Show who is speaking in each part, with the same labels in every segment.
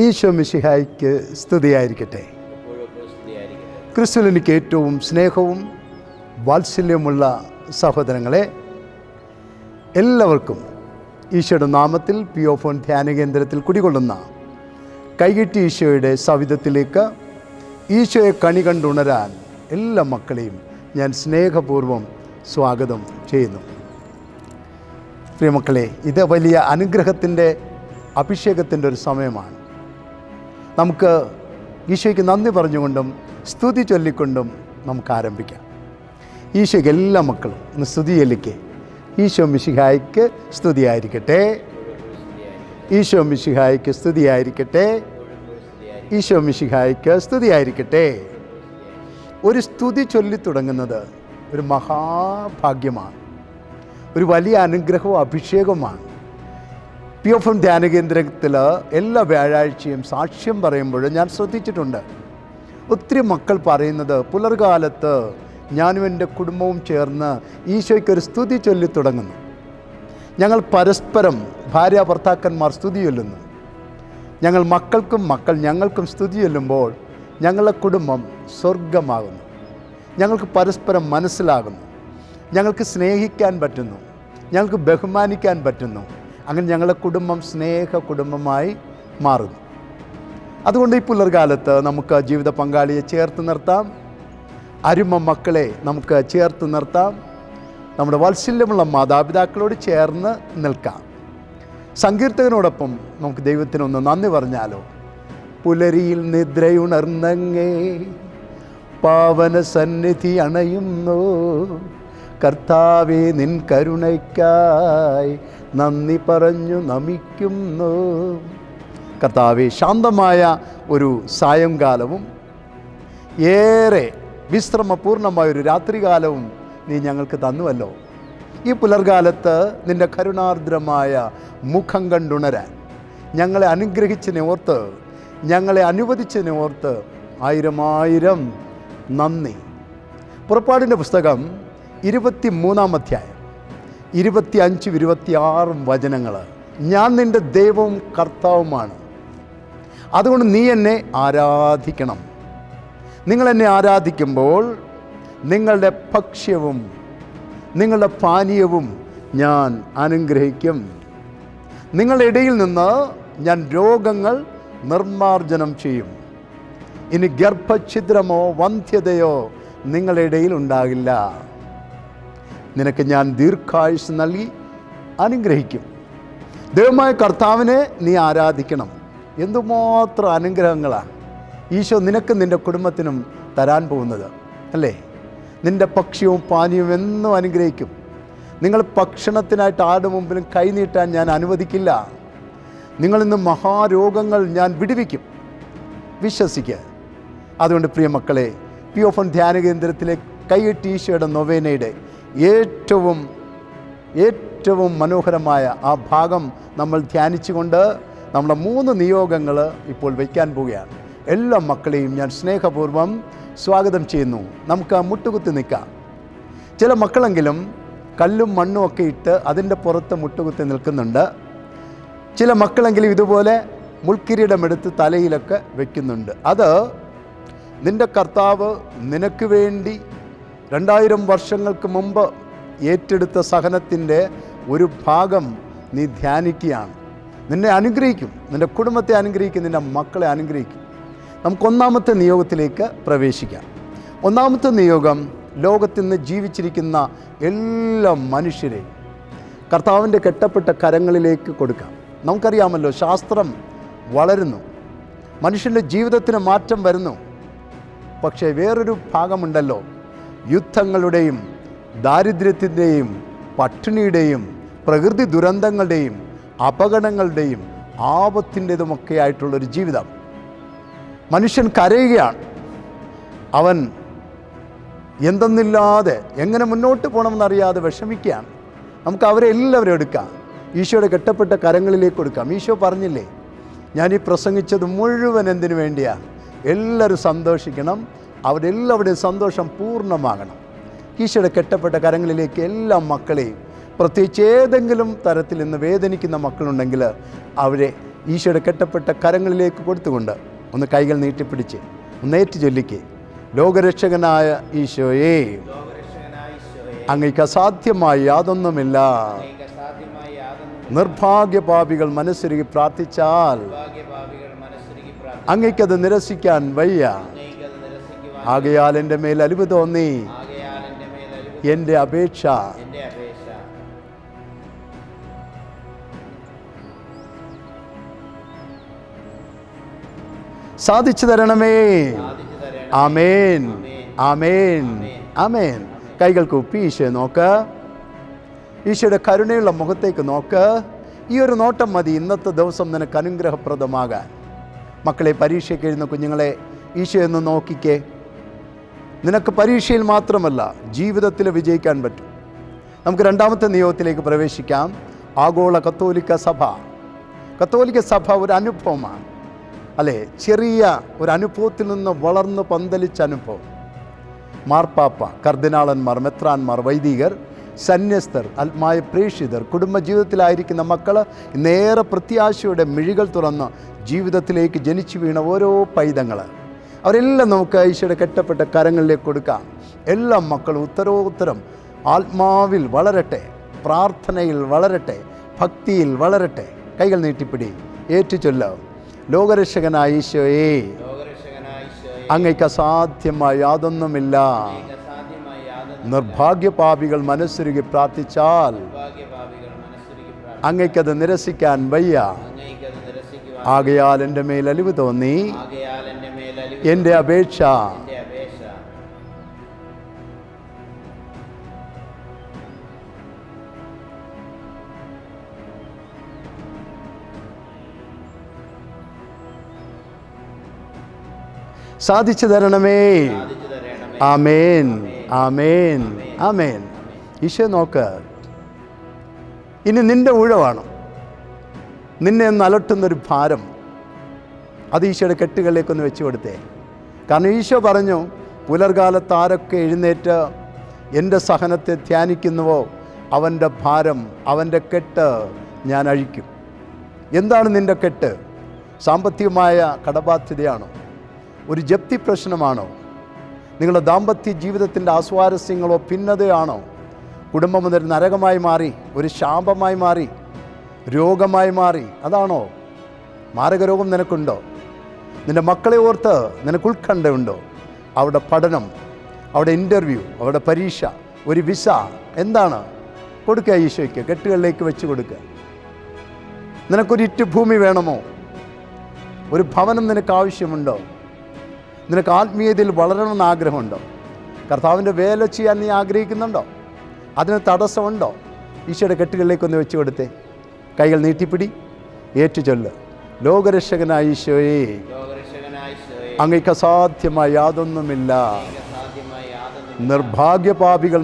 Speaker 1: ഈശോ മിഷിഹായിക്ക് സ്തുതിയായിരിക്കട്ടെ. ക്രിസ്തുവിനെനിക്ക് ഏറ്റവും സ്നേഹവും വാത്സല്യമുള്ള സഹോദരങ്ങളെ എല്ലാവർക്കും ഈശോയുടെ നാമത്തിൽ പി ഒ ഫോൺ ധ്യാന കേന്ദ്രത്തിൽ കുടികൊള്ളുന്ന കൈകിട്ടി ഈശോയുടെ സവിധത്തിലേക്ക് ഈശോയെ കണി കണ്ടുണരാൻ എല്ലാ മക്കളെയും ഞാൻ സ്നേഹപൂർവം സ്വാഗതം ചെയ്യുന്നു. പ്രിയമക്കളെ ഇത് വലിയ അനുഗ്രഹത്തിന്റെ അഭിഷേകത്തിന്റെ ഒരു സമയമാണ്. നമുക്ക് ഈശോയ്ക്ക് നന്ദി പറഞ്ഞുകൊണ്ടും സ്തുതി ചൊല്ലിക്കൊണ്ടും നമുക്ക് ആരംഭിക്കാം. ഈശോയ്ക്ക് എല്ലാ മക്കളും ഒന്ന് സ്തുതി ചൊല്ലിക്കേ. ഈശോ മിശിഹായ്ക്ക് സ്തുതിയായിരിക്കട്ടെ. ഈശോ മിശിഹായ്ക്ക് സ്തുതിയായിരിക്കട്ടെ. ഈശോ മിശിഹായ്ക്ക് സ്തുതിയായിരിക്കട്ടെ. ഒരു സ്തുതി ചൊല്ലി തുടങ്ങുന്നത് ഒരു മഹാഭാഗ്യമാണ്. ഒരു വലിയ അനുഗ്രഹവും അഭിഷേകവുമാണ്. പി എഫ് എം ധ്യാനകേന്ദ്രത്തിൽ എല്ലാ വ്യാഴാഴ്ചയും സാക്ഷ്യം പറയുമ്പോൾ ഞാൻ ശ്രദ്ധിച്ചിട്ടുണ്ട്. ഒത്തിരി മക്കൾ പറയുന്നത് പുലർകാലത്ത് ഞാനും എന്റെ കുടുംബവും ചേർന്ന് ഈശോയ്ക്കൊരു സ്തുതി ചൊല്ലി തുടങ്ങുന്നു. ഞങ്ങൾ പരസ്പരം ഭാര്യ ഭർത്താക്കന്മാർ സ്തുതി ചൊല്ലുന്നു. ഞങ്ങൾ മക്കൾക്കും മക്കൾ ഞങ്ങൾക്കും സ്തുതി ചൊല്ലുമ്പോൾ ഞങ്ങളുടെ കുടുംബം സ്വർഗമാകുന്നു ഞങ്ങൾക്ക് പരസ്പരം മനസ്സിലാകുന്നു. ഞങ്ങൾക്ക് സ്നേഹിക്കാൻ പറ്റുന്നു. ഞങ്ങൾക്ക് ബഹുമാനിക്കാൻ പറ്റുന്നു. അങ്ങനെ ഞങ്ങളുടെ കുടുംബം സ്നേഹ കുടുംബമായി മാറുന്നു. അതുകൊണ്ട് ഈ പുലർകാലത്ത് നമുക്ക് ജീവിത പങ്കാളിയെ ചേർത്ത് നിർത്താം. അരുമ മക്കളെ നമുക്ക് ചേർത്ത് നിർത്താം. നമ്മുടെ വാത്സല്യമുള്ള മാതാപിതാക്കളോട് ചേർന്ന് നിൽക്കാം. സങ്കീർത്തകനോടൊപ്പം നമുക്ക് ദൈവത്തിനൊന്ന് നന്ദി പറഞ്ഞാലോ? പുലരിയിൽ നിദ്രയുണർന്നങ്ങേ പാവന സന്നിധി അണയുന്നു. കർത്താവെ നിൻ കരുണയ്ക്കായി നന്ദി പറഞ്ഞു നമിക്കുന്നു. കർത്താവെ ശാന്തമായ ഒരു സായംകാലവും ഏറെ വിശ്രമപൂർണമായ ഒരു രാത്രികാലവും നീ ഞങ്ങൾക്ക് തന്നുവല്ലോ. ഈ പുലർകാലത്ത് നിന്റെ കരുണാർദ്രമായ മുഖം കണ്ടുണരാൻ ഞങ്ങളെ അനുഗ്രഹിച്ചതിനെ ഓർത്ത് ഞങ്ങളെ അനുവദിച്ചതിനെ ഓർത്ത് ആയിരം ആയിരം നന്ദി. പുറപ്പാടിന്റെ പുസ്തകം ഇരുപത്തി മൂന്നാം അധ്യായം ഇരുപത്തി അഞ്ചും ഇരുപത്തി ആറും വചനങ്ങൾ ഞാൻ നിന്റെ ദൈവവും കർത്താവുമാണ്. അതുകൊണ്ട് നീ എന്നെ ആരാധിക്കണം. നിങ്ങൾ എന്നെ ആരാധിക്കുമ്പോൾ നിങ്ങളുടെ ഭക്ഷ്യവും നിങ്ങളുടെ പാനീയവും ഞാൻ അനുഗ്രഹിക്കും. നിങ്ങളുടെ ഇടയിൽ നിന്ന് ഞാൻ രോഗങ്ങൾ നിർമാർജനം ചെയ്യും. ഇനി ഗർഭഛിദ്രമോ വന്ധ്യതയോ നിങ്ങളുടെ ഇടയിൽ ഉണ്ടാകില്ല. നിനക്ക് ഞാൻ ദീർഘായുസ് നൽകി അനുഗ്രഹിക്കും. ദൈവമായ കർത്താവിനെ നീ ആരാധിക്കണം. എന്തുമാത്രം അനുഗ്രഹങ്ങളാണ് ഈശോ നിനക്കും നിന്റെ കുടുംബത്തിനും തരാൻ പോകുന്നത്. അല്ലേ? നിന്റെ പക്ഷിയും പാനീയവും എന്നും അനുഗ്രഹിക്കും. നിങ്ങൾ ഭക്ഷണത്തിനായിട്ട് ആരുടെ മുമ്പിലും കൈനീട്ടാൻ ഞാൻ അനുവദിക്കില്ല. നിങ്ങളിന്ന് മഹാരോഗങ്ങൾ ഞാൻ വിടുവിക്കും. വിശ്വസിക്കുക. അതുകൊണ്ട് പ്രിയ മക്കളെ പി ഓഫ് എൻ ധ്യാന കേന്ദ്രത്തിലെ കൈയിട്ട് ഈശോയുടെ നൊവേനയുടെ ഏറ്റവും ഏറ്റവും മനോഹരമായ ആ ഭാഗം നമ്മൾ ധ്യാനിച്ചുകൊണ്ട് നമ്മുടെ മൂന്ന് നിയോഗങ്ങൾ ഇപ്പോൾ വയ്ക്കാൻ പോവുകയാണ്. എല്ലാ മക്കളെയും ഞാൻ സ്നേഹപൂർവം സ്വാഗതം ചെയ്യുന്നു. നമുക്ക് മുട്ടുകുത്തി നിൽക്കാം. ചില മക്കളെങ്കിലും കല്ലും മണ്ണും ഒക്കെ ഇട്ട് അതിന്റെ പുറത്ത് മുട്ടുകുത്തി നിൽക്കുന്നുണ്ട്. ചില മക്കളെങ്കിലും ഇതുപോലെ മുൾക്കിരീടമെടുത്ത് തലയിലൊക്കെ വയ്ക്കുന്നുണ്ട് അത് നിന്റെ കർത്താവ് നിനക്ക് വേണ്ടി രണ്ടായിരം വർഷങ്ങൾക്ക് മുമ്പ് ഏറ്റെടുത്ത സഹനത്തിന്റെ ഒരു ഭാഗം നീ ധ്യാനിക്കുകയാണ്. നിന്നെ അനുഗ്രഹിക്കും. നിന്റെ കുടുംബത്തെ അനുഗ്രഹിക്കും. നിന്റെ മക്കളെ അനുഗ്രഹിക്കും. നമുക്ക് ഒന്നാമത്തെ നിയോഗത്തിലേക്ക് പ്രവേശിക്കാം. ഒന്നാമത്തെ നിയോഗം ലോകത്തിൽ നിന്ന് ജീവിച്ചിരിക്കുന്ന എല്ലാ മനുഷ്യരെയും കർത്താവിന്റെ കെട്ടപ്പെട്ട കരങ്ങളിലേക്ക് കൊടുക്കാം. നമുക്കറിയാമല്ലോ ശാസ്ത്രം വളരുന്നു. മനുഷ്യന്റെ ജീവിതത്തിന് മാറ്റം വരുന്നു. പക്ഷേ വേറൊരു ഭാഗമുണ്ടല്ലോ. യുദ്ധങ്ങളുടെയും ദാരിദ്ര്യത്തിന്റെയും പട്ടിണിയുടെയും പ്രകൃതി ദുരന്തങ്ങളുടെയും അപകടങ്ങളുടെയും ആപത്തിന്റെതുമൊക്കെ ആയിട്ടുള്ളൊരു ജീവിതം. മനുഷ്യൻ കരയുകയാണ്. അവൻ എന്തെന്നില്ലാതെ എങ്ങനെ മുന്നോട്ട് പോകണമെന്നറിയാതെ വിഷമിക്കുകയാണ്. നമുക്ക് അവരെ എല്ലാവരും എടുക്കാം. ഈശോയുടെ കെട്ടപ്പെട്ട കരങ്ങളിലേക്ക് കൊടുക്കാം. ഈശോ പറഞ്ഞില്ലേ ഞാൻ ഈ പ്രസംഗിച്ചത് മുഴുവൻ എന്തിനു വേണ്ടിയാണ് എല്ലാവരും സന്തോഷിക്കണം. അവരെല്ലാവരുടെയും സന്തോഷം പൂർണമാകണം. ഈശോയുടെ കെട്ടപ്പെട്ട കരങ്ങളിലേക്ക് എല്ലാ മക്കളെയും പ്രത്യേകിച്ച് ഏതെങ്കിലും തരത്തിൽ നിന്ന് വേദനിക്കുന്ന മക്കളുണ്ടെങ്കിൽ അവരെ ഈശോയുടെ കെട്ടപ്പെട്ട കരങ്ങളിലേക്ക് കൊടുത്തുകൊണ്ട് ഒന്ന് കൈകൾ നീട്ടിപ്പിടിച്ച് ഒന്ന് ഏറ്റു ചൊല്ലിക്ക് ലോകരക്ഷകനായ ഈശോയെ
Speaker 2: അങ്ങേക്ക് അസാധ്യമായി യാതൊന്നുമില്ല.
Speaker 1: നിർഭാഗ്യപാപികൾ മനസ്സുരുകി പ്രാർത്ഥിച്ചാൽ അങ്ങേക്കത് നിരസിക്കാൻ വയ്യ. ആകയാൽ എന്റെ മേൽ അലിവ് തോന്നി. എന്റെ അപേക്ഷ. സാധിച്ചു തരണമേ. ആമേൻ. ആമേൻ. ആമേൻ. കൈകൾ കുപ്പി ഈശോ നോക്ക്. ഈശോയുടെ കരുണയുള്ള മുഖത്തേക്ക് നോക്ക്. ഈ ഒരു നോട്ടം മതി. ഇന്നത്തെ ദിവസം നിനക്ക് അനുഗ്രഹപ്രദമാകാൻ. മക്കളെ പരീക്ഷയ്ക്ക് എഴുന്ന കുഞ്ഞുങ്ങളെ ഈശോ എന്ന് നോക്കിക്കേ. നിനക്ക് പരീക്ഷയിൽ മാത്രമല്ല ജീവിതത്തിൽ വിജയിക്കാൻ പറ്റും. നമുക്ക് രണ്ടാമത്തെ നിയോഗത്തിലേക്ക് പ്രവേശിക്കാം. ആഗോള കത്തോലിക്ക സഭ. കത്തോലിക്ക സഭ ഒരു അനുഭവമാണ്. അല്ലേ? ചെറിയ ഒരു അനുഭവത്തിൽ നിന്ന് വളർന്ന് പന്തലിച്ച അനുഭവം. മാർപ്പാപ്പ കർദിനാളന്മാർ മെത്രാന്മാർ വൈദികർ സന്യസ്തർ ആത്മായ പ്രേക്ഷിതർ കുടുംബജീവിതത്തിലായിരിക്കുന്ന മക്കൾ നേരെ പ്രത്യാശയുടെ മിഴികൾ തുറന്ന് ജീവിതത്തിലേക്ക് ജനിച്ചു വീണ ഓരോ പൈതങ്ങൾ അവരെല്ലാം നമുക്ക് ഈശോയുടെ കെട്ടപ്പെട്ട കരങ്ങളിലേക്ക് കൊടുക്കാം. എല്ലാ മക്കളും ഉത്തരോത്തരം ആത്മാവിൽ വളരട്ടെ പ്രാർത്ഥനയിൽ വളരട്ടെ ഭക്തിയിൽ വളരട്ടെ കൈകൾ നീട്ടിപ്പിടി ഏറ്റുചൊല്ല. ലോകരക്ഷകനായ ഈശോയെ അങ്ങയ്ക്ക് അസാധ്യമായ യാതൊന്നുമില്ല. നിർഭാഗ്യപാപികൾ മനസ്സുരുകി പ്രാർത്ഥിച്ചാൽ അങ്ങയ്ക്കത് നിരസിക്കാൻ വയ്യ. ആകയാൽ എന്റെ മേൽ അലിവ് തോന്നി. എന്റെ അപേക്ഷ. സാധിച്ചു തരണമേ. ആമേൻ. ആമേൻ. ആമേൻ. ഈശോ നോക്ക്. ഇനി നിന്റെ ഊഴമാണ് നിന്നെ ഒന്ന് അലട്ടുന്നൊരു ഭാരം. അത് ഈശോയുടെ കെട്ടുകളിലേക്കൊന്ന് വെച്ചു കൊടുത്തേ കാരണം ഈശോ പറഞ്ഞു പുലർകാലത്ത് ആരൊക്കെ എഴുന്നേറ്റ് എന്റെ സഹനത്തെ ധ്യാനിക്കുന്നുവോ അവന്റെ ഭാരം അവന്റെ കെട്ട് ഞാൻ അഴിക്കും. എന്താണ് നിന്റെ കെട്ട്? സാമ്പത്തികമായ കടബാധ്യതയാണോ? ഒരു ജപ്തി പ്രശ്നമാണോ? നിങ്ങളുടെ ദാമ്പത്യ ജീവിതത്തിന്റെ ആസ്വാരസ്യങ്ങളോ ഭിന്നതയാണോ? കുടുംബം ഒരു നരകമായി മാറി ഒരു ശാപമായി മാറി രോഗമായി മാറി അതാണോ? മാരകരോഗം നിനക്കുണ്ടോ? നിന്റെ മക്കളെ ഓർത്ത് നിനക്ക് ഉത്കണ്ഠയുണ്ടോ? അവിടെ പഠനം അവിടെ ഇന്റർവ്യൂ അവിടെ പരീക്ഷ ഒരു വിസ എന്താണ്? കൊടുക്കുക ഈശോയ്ക്ക് കെട്ടുകളിലേക്ക് വെച്ച് കൊടുക്കുക നിനക്കൊരു ഇറ്റ് ഭൂമി വേണമോ? ഒരു ഭവനം നിനക്ക് ആവശ്യമുണ്ടോ? നിനക്ക് ആത്മീയതയിൽ വളരണമെന്ന് ആഗ്രഹമുണ്ടോ? കർത്താവിന്റെ വേല ചെയ്യാൻ നീ ആഗ്രഹിക്കുന്നുണ്ടോ? അതിന് തടസ്സമുണ്ടോ? ഈശോയുടെ കെട്ടുകളിലേക്കൊന്ന് വെച്ച് കൊടുത്തേ. കൈകൾ നീട്ടിപ്പിടി ഏറ്റുചൊല്ല്. ലോകരക്ഷകനായ ഈശോയെ. അങ്ങയ്ക്ക് അസാധ്യമായ യാതൊന്നുമില്ല. നിർഭാഗ്യപാപികൾ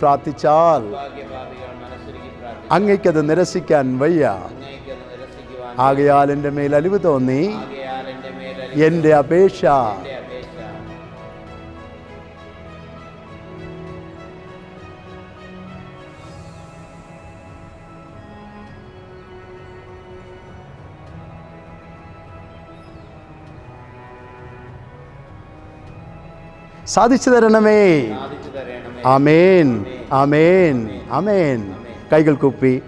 Speaker 1: പ്രാർത്ഥിച്ചാൽ
Speaker 2: മനസ്സുരുകി പ്രാർത്ഥിക്കും
Speaker 1: അങ്ങയ്ക്കത് നിരസിക്കാൻ വയ്യ. ആകയാൽ എന്റെ മേൽ അലിവ് തോന്നി. എന്റെ അപേക്ഷ സാധിച്ചു തരണമേ.
Speaker 2: അമേൻ അമേൻ
Speaker 1: ആമേൻ. ആമേൻ. ആമേൻ. കൈകൾ കൂപ്പി.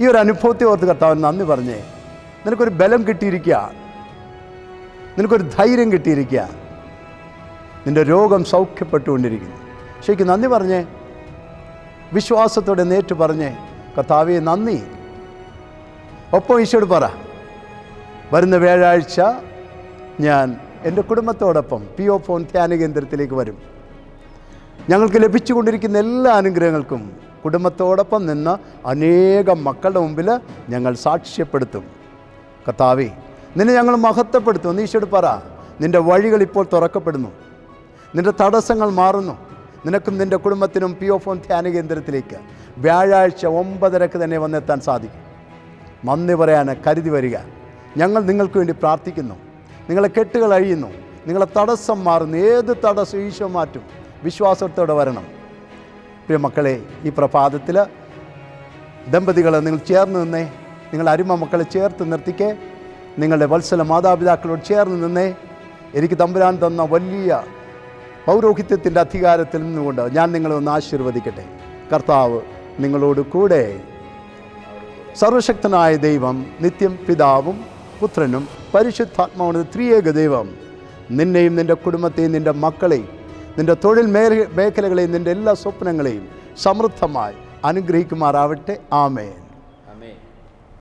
Speaker 1: ഈ ഒരു അനുഭവത്തെ ഓർത്ത് കർത്താവ് നന്ദി പറഞ്ഞേ. നിനക്കൊരു ബലം കിട്ടിയിരിക്കുക നിനക്കൊരു ധൈര്യം കിട്ടിയിരിക്കുക നിന്റെ രോഗം സൗഖ്യപ്പെട്ടുകൊണ്ടിരിക്കുന്നു. ശരിക്കും നന്ദി പറഞ്ഞേ. വിശ്വാസത്തോടെ നേറ്റു പറഞ്ഞേ. കർത്താവെ നന്ദി. ഒപ്പം ഈശോട് പറ. വരുന്ന വ്യാഴാഴ്ച ഞാൻ എന്റെ കുടുംബത്തോടൊപ്പം പി ഒ ഫോൺ ധ്യാന കേന്ദ്രത്തിലേക്ക് വരും. ഞങ്ങൾക്ക് ലഭിച്ചുകൊണ്ടിരിക്കുന്ന എല്ലാ അനുഗ്രഹങ്ങൾക്കും കുടുംബത്തോടൊപ്പം നിന്ന് അനേകം മക്കളുടെ മുമ്പിൽ ഞങ്ങൾ സാക്ഷ്യപ്പെടുത്തും. കത്താവി നിന്നെ ഞങ്ങൾ മഹത്വപ്പെടുത്തും. നീശോട് പറ നിന്റെ വഴികൾ ഇപ്പോൾ തുറക്കപ്പെടുന്നു. നിന്റെ തടസ്സങ്ങൾ മാറുന്നു. നിനക്കും നിന്റെ കുടുംബത്തിനും പി ഒ ഫോൺ ധ്യാന കേന്ദ്രത്തിലേക്ക് വ്യാഴാഴ്ച ഒമ്പതരക്ക് തന്നെ വന്നെത്താൻ സാധിക്കും. നന്ദി പറയാൻ കരുതി വരിക. ഞങ്ങൾ നിങ്ങൾക്ക് വേണ്ടി പ്രാർത്ഥിക്കുന്നു. നിങ്ങളെ കെട്ടുകൾ അഴിയുന്നു. നിങ്ങളെ തടസ്സം മാറുന്നു. ഏത് തടസ്സം ഈശോ മാറ്റും? വിശ്വാസത്തോടെ വരണം. പ്രിയ മക്കളെ ഈ പ്രഭാതത്തിൽ ദമ്പതികളെ നിങ്ങൾ ചേർന്ന് നിന്നേ. നിങ്ങൾ അരുമ മക്കളെ ചേർത്ത് നിർത്തിക്കേ. നിങ്ങളുടെ വത്സല മാതാപിതാക്കളോട് ചേർന്ന് നിന്നേ. എനിക്ക് തമ്പുരാൻ തന്ന വലിയ പൗരോഹിത്യത്തിന്റെ അധികാരത്തിൽ നിന്നുകൊണ്ട് ഞാൻ നിങ്ങളെ ഒന്ന് ആശീർവദിക്കട്ടെ. കർത്താവ് നിങ്ങളോട് കൂടെ. സർവശക്തനായ ദൈവം നിത്യം പിതാവും പുത്രനും പരിശുദ്ധാത്മാവാണ് ത്രിയേക ദൈവം. നിന്നെയും നിന്റെ കുടുംബത്തെയും നിന്റെ മക്കളെയും നിന്റെ തൊഴിൽ മേഖ മേഖലകളെയും നിന്റെ എല്ലാ സ്വപ്നങ്ങളെയും സമൃദ്ധമായി അനുഗ്രഹിക്കുമാറാവട്ടെ. ആമേൻ.